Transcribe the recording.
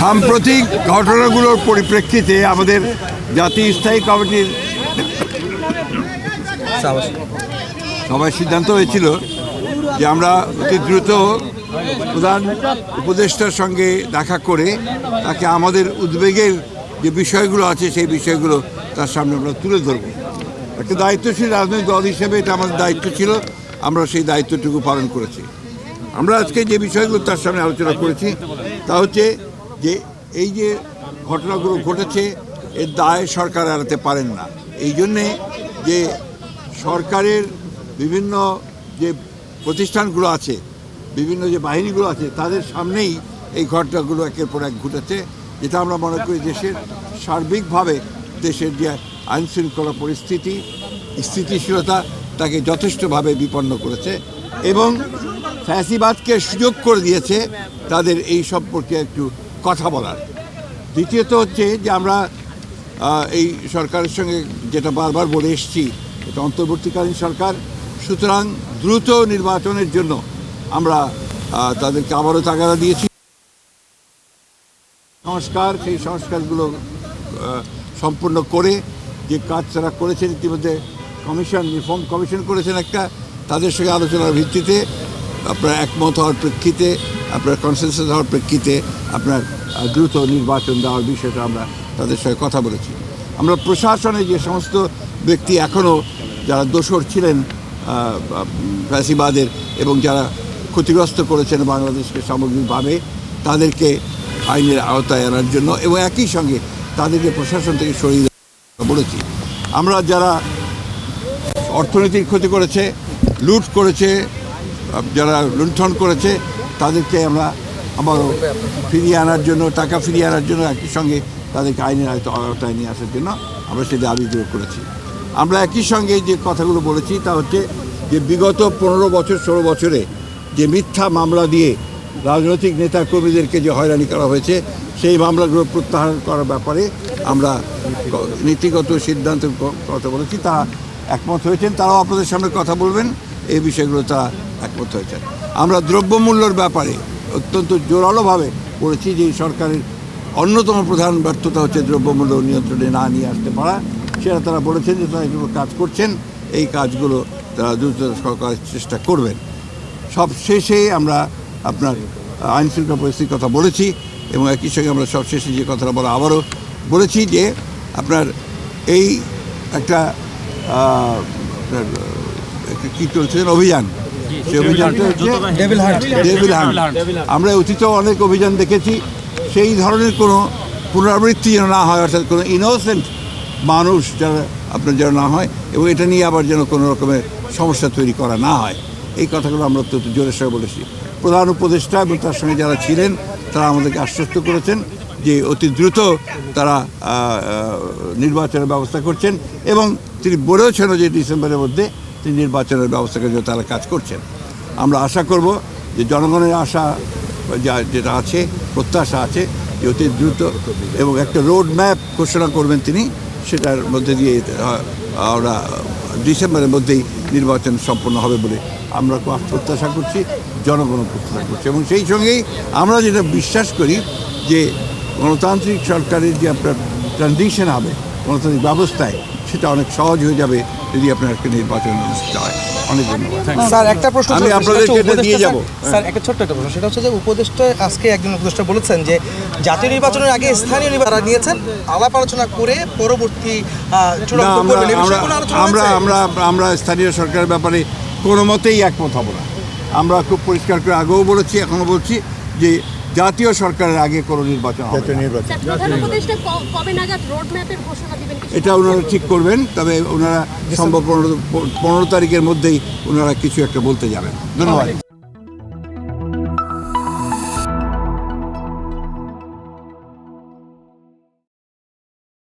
সাম্প্রতিক ঘটনাগুলোর পরিপ্রেক্ষিতে আমাদের জাতীয় স্থায়ী কমিটির সবাই সিদ্ধান্ত হয়েছিল যে আমরা অতি দ্রুত প্রধান উপদেষ্টার সঙ্গে দেখা করে তাকে আমাদের উদ্বেগের যে বিষয়গুলো আছে সেই বিষয়গুলো তার সামনে আমরা তুলে ধরব। একটা দায়িত্বশীল রাজনৈতিক দল হিসেবে এটা আমাদের দায়িত্ব ছিল, আমরা সেই দায়িত্বটুকু পালন করেছি। আমরা আজকে যে বিষয়গুলো তার সামনে আলোচনা করেছি তা হচ্ছে যে এই যে ঘটনাগুলো ঘটেছে, এর দায় সরকার এড়াতে পারেন না। এই জন্যে যে সরকারের বিভিন্ন যে প্রতিষ্ঠানগুলো আছে, বিভিন্ন যে বাহিনীগুলো আছে, তাদের সামনেই এই ঘটনাগুলো একের পর এক ঘটেছে, যেটা আমরা মনে করি দেশের সার্বিকভাবে দেশের যে আইন শৃঙ্খলা পরিস্থিতি, স্থিতিশীলতা, তাকে যথেষ্টভাবে বিপন্ন করেছে এবং ফ্যাসিবাদকে সুযোগ করে দিয়েছে তাদের এই সম্পর্কে একটু কথা বলার। দ্বিতীয়ত হচ্ছে যে আমরা এই সরকারের সঙ্গে যেটা বারবার বলে এসছি, এটা অন্তর্বর্তীকালীন সরকার, সুতরাং দ্রুত নির্বাচনের জন্য আমরা তাদেরকে আবারও তাগাদা দিয়েছি। সংস্কার, সেই সংস্কারগুলো সম্পূর্ণ করে যে কাজ তারা করেছেন ইতিমধ্যে কমিশন রিফর্ম কমিশন করেছেন একটা, তাদের সঙ্গে আলোচনার ভিত্তিতে আপনার একমত হওয়ার প্রেক্ষিতে আপনার কনসেন্সাস হওয়ার প্রেক্ষিতে আপনার দ্রুত নির্বাচন দেওয়ার বিষয়টা আমরা তাদের সঙ্গে কথা বলেছি। আমরা প্রশাসনে যে সমস্ত ব্যক্তি এখনও যারা দোষর ছিলেন ফ্যাসিবাদের এবং যারা ক্ষতিগ্রস্ত করেছেন বাংলাদেশকে সামগ্রিকভাবে, তাদেরকে আইনের আওতায় আনার জন্য এবং একই সঙ্গে তাদেরকে প্রশাসন থেকে সরিয়ে বলেছি। আমরা যারা অর্থনৈতিক ক্ষতি করেছে, লুট করেছে যারা লুণ্ঠন করেছে তাদেরকে আমরা আবারও ফিরিয়ে আনার জন্য, টাকা ফিরিয়ে আনার জন্য একই সঙ্গে তাদেরকে আইনের আয়ত- আওতায় নিয়ে আসার জন্য আমরা সেই দাবিগুলো করেছি। আমরা একই সঙ্গে যে কথাগুলো বলেছি তা হচ্ছে যে বিগত পনেরো বছর, ষোলো বছরে যে মিথ্যা মামলা দিয়ে রাজনৈতিক নেতা কর্মীদেরকে যে হয়রানি করা হয়েছে, সেই মামলাগুলো প্রত্যাহার করার ব্যাপারে আমরা নীতিগত সিদ্ধান্ত কথা বলেছি তা একমত হয়েছেন। তারাও আপনাদের সামনে কথা বলবেন, এই বিষয়গুলো তারা একমত হয়েছেন। আমরা দ্রব্যমূল্যর ব্যাপারে অত্যন্ত জোরালোভাবে বলেছি যে সরকারের অন্যতম প্রধান ব্যর্থতা হচ্ছে দ্রব্যমূল্য নিয়ন্ত্রণে না নিয়ে আসতে পারা। সেটা তারা বলেছেন যে তারা এগুলো কাজ করছেন, এই কাজগুলো তারা দ্রুত সরকারের চেষ্টা করবেন। সব শেষে আমরা আপনার আইন শৃঙ্খলা পরিস্থিতির কথা বলেছি এবং একই সঙ্গে আমরা সব শেষে যে কথাটা বলা আবারও বলেছি যে আপনার এই একটা কী চলছে অভিযান সেই অভিযানটা হচ্ছে ডেভিল হান্ট ডেভিল হান্ট আমরা অতীতেও অনেক অভিযান দেখেছি। সেই ধরনের কোনো পুনরাবৃত্তি যেন না হয় অর্থাৎ কোনো ইনোসেন্ট মানুষ যারা আপনার যেন না হয় এবং এটা নিয়ে আবার যেন কোনো রকমের সমস্যা তৈরি করা না হয়। এই কথাগুলো আমরা অত্যন্ত জোরের সঙ্গে বলেছি। প্রধান উপদেষ্টা এবং তার সঙ্গে যারা ছিলেন তারা আমাদেরকে আশ্বস্ত করেছেন যে অতি দ্রুত তারা নির্বাচনের ব্যবস্থা করছেন এবং তিনি বলেওছেন যে ডিসেম্বরের মধ্যে তিনি নির্বাচনের ব্যবস্থা করে তারা কাজ করছেন। আমরা আশা করব যে জনগণের আশা যা যেটা আছে, প্রত্যাশা আছে, যে অতি দ্রুত এবং একটা রোড ম্যাপ ঘোষণা করবেন তিনি, সেটার মধ্যে দিয়ে আমরা ডিসেম্বরের মধ্যেই নির্বাচন সম্পন্ন হবে বলে আমরা প্রত্যাশা করছি, জনগণও প্রত্যাশা করছি। এবং সেই সঙ্গেই আমরা যেটা বিশ্বাস করি যে গণতান্ত্রিক সরকারের যে আপনার ট্রানজিশন হবে, গণতান্ত্রিক ব্যবস্থায়, সেটা অনেক সহজ হয়ে যাবে যদি আপনার একটা নির্বাচন হয়। অনেক ধন্যবাদ। স্যার একটা প্রশ্ন আমি ছিল, আপনাদেরকে এটা দিয়ে যাব। স্যার, একটা ছোট্ট একটা প্রশ্ন। সেটা হচ্ছে যে উপদেষ্টা আজকে একজন উপদেষ্টা বলেছেন যে জাতীয় নির্বাচনের আগে স্থানীয় নির্বাচন নিয়েছেন আলাপ আলোচনা করে পরবর্তী চূড়ান্ত আমরা? আমরা আমরা স্থানীয় সরকারের ব্যাপারে কোনো মতেই একমত হব না। আমরা খুব পরিষ্কার করে আগেও বলেছি এখনও বলছি যে জাতীয় সরকারের আগে কোনো নির্বাচন হবে এটা ওনারা ঠিক করবেন তবে ওনারা সম্ভব পনেরো পনেরো তারিখের মধ্যেই ওনারা কিছু একটা বলতে যাবেন। ধন্যবাদ।